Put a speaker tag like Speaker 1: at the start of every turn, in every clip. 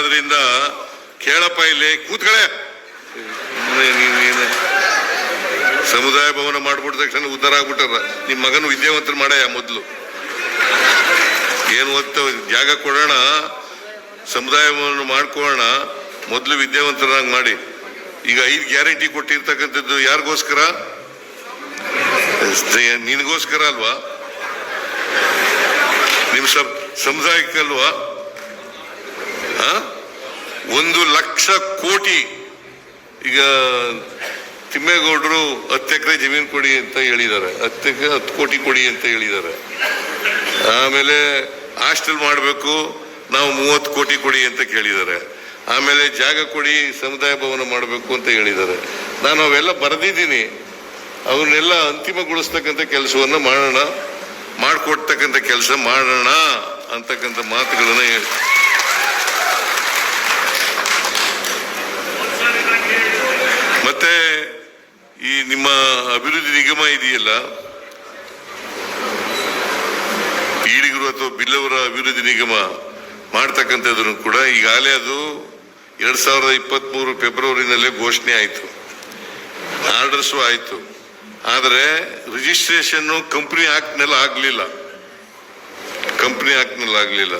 Speaker 1: ಮಾಡೋದ್ರಿಂದ ಕೇಳಪ್ಪ ಇಲ್ಲಿ, ಕೂತ್ಕಳೆ. ಸಮುದಾಯ ಭವನ ಮಾಡ್ಬಿಟ್ಟ ತಕ್ಷಣ ಉದ್ದಾರ ಆಗ್ಬಿಟ್ಟಾರ. ನಿಮ್ ಮಗನ ವಿದ್ಯಾವಂತರು ಮಾಡಯ ಮೊದ್ಲು. ಏನು ಒತ್ತ, ಜಾಗ ಕೊಡೋಣ, ಸಮುದಾಯ ಭವನ ಮಾಡ್ಕೊಳ್ಳೋಣ, ಮೊದ್ಲು ವಿದ್ಯಾವಂತರಾಗಿ ಮಾಡಿ. ಈಗ ಐದು ಗ್ಯಾರಂಟಿ ಕೊಟ್ಟಿರ್ತಕ್ಕಂಥದ್ದು ಯಾರಿಗೋಸ್ಕರ? ನಿನಗೋಸ್ಕರ ಅಲ್ವಾ? ನಿಮ್ ಸಮುದಾಯಕ್ಕಲ್ವಾ? ಒಂದು ಲಕ್ಷ ಕೋಟಿ. ಈಗ ತಿಮ್ಮೇಗೌಡರು ಹತ್ತು ಎಕರೆ ಜಮೀನು ಕೊಡಿ ಅಂತ ಹೇಳಿದ್ದಾರೆ. ಹತ್ತು ಎಕರೆ, ಹತ್ತು ಕೋಟಿ ಕೊಡಿ ಅಂತ ಹೇಳಿದ್ದಾರೆ. ಆಮೇಲೆ ಹಾಸ್ಟೆಲ್ ಮಾಡಬೇಕು, ನಾವು ಮೂವತ್ತು ಕೋಟಿ ಕೊಡಿ ಅಂತ ಕೇಳಿದ್ದಾರೆ. ಆಮೇಲೆ ಜಾಗ ಕೊಡಿ, ಸಮುದಾಯ ಭವನ ಮಾಡಬೇಕು ಅಂತ ಹೇಳಿದ್ದಾರೆ. ನಾನು ಅವೆಲ್ಲ ಬರೆದಿದ್ದೀನಿ. ಅವನ್ನೆಲ್ಲ ಅಂತಿಮಗೊಳಿಸ್ತಕ್ಕಂಥ ಕೆಲಸವನ್ನು ಮಾಡೋಣ, ಮಾಡಿಕೊಡ್ತಕ್ಕಂಥ ಕೆಲಸ ಮಾಡೋಣ ಅಂತಕ್ಕಂಥ ಮಾತುಗಳನ್ನ ಹೇಳಿ ಮತ್ತೆ ಈ ನಿಮ್ಮ ಅಭಿವೃದ್ಧಿ ನಿಗಮ ಇದೆಯಲ್ಲ? ಈಡಿಗರು ಅಥವಾ ಬಿಲ್ಲವರ ಅಭಿವೃದ್ಧಿ ನಿಗಮ ಮಾಡ್ತಕ್ಕಂಥದ್ದನ್ನು ಕೂಡ ಈಗಾಗಲೇ ಅದು ಎರಡ್ ಸಾವಿರದ ಇಪ್ಪತ್ತ್ ಮೂರು ಫೆಬ್ರವರಿನಲ್ಲೇ ಘೋಷಣೆ ಆಯಿತು. ಆರ್ಡರ್ಸು ಆಯಿತು. ಆದರೆ ರಿಜಿಸ್ಟ್ರೇಷನ್ನು ಕಂಪ್ನಿ ಆ್ಯಕ್ಟ್ನಲ್ಲಿ ಆಗಲಿಲ್ಲ. ಕಂಪ್ನಿ ಆ್ಯಕ್ಟ್ನಲ್ಲಿ ಆಗಲಿಲ್ಲ.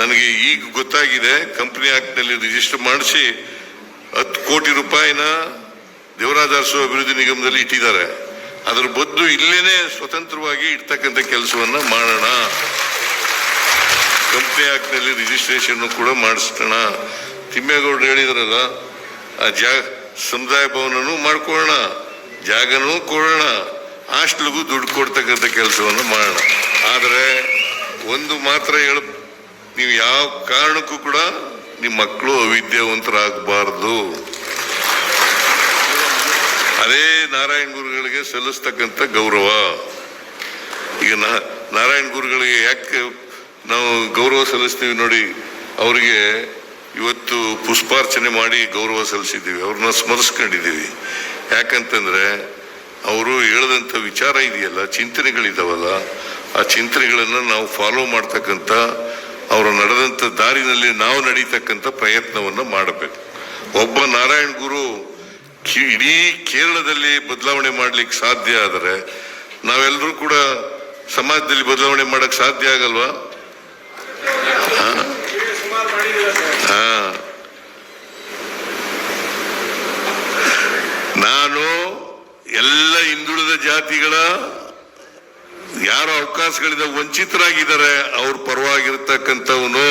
Speaker 1: ನನಗೆ ಈಗ ಗೊತ್ತಾಗಿದೆ, ಕಂಪ್ನಿ ಆ್ಯಕ್ಟ್ನಲ್ಲಿ ರಿಜಿಸ್ಟರ್ ಮಾಡಿಸಿ ಹತ್ತು ಕೋಟಿ ರೂಪಾಯಿನ ದೇವರಾಜ ಅರಸು ಅಭಿವೃದ್ಧಿ ನಿಗಮದಲ್ಲಿ ಇಟ್ಟಿದ್ದಾರೆ. ಅದ್ರ ಬದ್ದು ಇಲ್ಲೇನೆ ಸ್ವತಂತ್ರವಾಗಿ ಇರ್ತಕ್ಕಂಥ ಕೆಲಸವನ್ನ ಮಾಡೋಣ. ಕಂಪ್ನಿ ಆಕ್ಟ್ನಲ್ಲಿ ರಿಜಿಸ್ಟ್ರೇಷನ್ ಕೂಡ ಮಾಡಿಸೋಣ ತಿಮ್ಮೇಗೌಡರು ಹೇಳಿದ್ರಲ್ಲ, ಆ ಜಾಗ ಸಮುದಾಯ ಭವನನೂ ಮಾಡ್ಕೊಳ್ಳೋಣ, ಜಾಗನೂ ಕೊಡೋಣ, ಹಾಸ್ಟ್ಲಿಗೂ ದುಡ್ಡು ಕೊಡ್ತಕ್ಕಂಥ ಕೆಲಸವನ್ನು ಮಾಡೋಣ. ಆದರೆ, ಒಂದು ಮಾತ್ರ ಹೇಳ, ನೀವು ಯಾವ ಕಾರಣಕ್ಕೂ ಕೂಡ ನಿಮ್ಮ ಮಕ್ಕಳು ಅವಿದ್ಯಾವಂತರಾಗಬಾರ್ದು ಅದೇ ನಾರಾಯಣ ಗುರುಗಳಿಗೆ ಸಲ್ಲಿಸ್ತಕ್ಕಂಥ ಗೌರವ. ಈಗ ನಾರಾಯಣ ಗುರುಗಳಿಗೆ ಯಾಕೆ ನಾವು ಗೌರವ ಸಲ್ಲಿಸ್ತೀವಿ ನೋಡಿ, ಅವರಿಗೆ ಇವತ್ತು ಪುಷ್ಪಾರ್ಚನೆ ಮಾಡಿ ಗೌರವ ಸಲ್ಲಿಸಿದ್ದೀವಿ, ಅವ್ರನ್ನ ಸ್ಮರಿಸ್ಕೊಂಡಿದ್ದೀವಿ. ಯಾಕಂತಂದರೆ, ಅವರು ಹೇಳದಂಥ ವಿಚಾರ ಇದೆಯಲ್ಲ, ಚಿಂತನೆಗಳಿದಾವಲ್ಲ, ಆ ಚಿಂತನೆಗಳನ್ನು ನಾವು ಫಾಲೋ ಮಾಡ್ತಕ್ಕಂಥ, ಅವರು ನಡೆದಂಥ ದಾರಿನಲ್ಲಿ ನಾವು ನಡೀತಕ್ಕಂಥ ಪ್ರಯತ್ನವನ್ನು ಮಾಡಬೇಕು. ಒಬ್ಬ ನಾರಾಯಣ ಗುರು ಇಡೀ ಕೇರಳದಲ್ಲಿ ಬದಲಾವಣೆ ಮಾಡ್ಲಿಕ್ಕೆ ಸಾಧ್ಯ ಆದರೆ ನಾವೆಲ್ಲರೂ ಕೂಡ ಸಮಾಜದಲ್ಲಿ ಬದಲಾವಣೆ ಮಾಡಕ್ ಸಾಧ್ಯ ಆಗಲ್ವಾ. ನಾನು ಎಲ್ಲ ಹಿಂದುಳಿದ ಜಾತಿಗಳ ಯಾರ ಅವಕಾಶಗಳಿಂದ ವಂಚಿತರಾಗಿದ್ದಾರೆ, ಅವ್ರ ಪರವಾಗಿರ್ತಕ್ಕಂಥವನು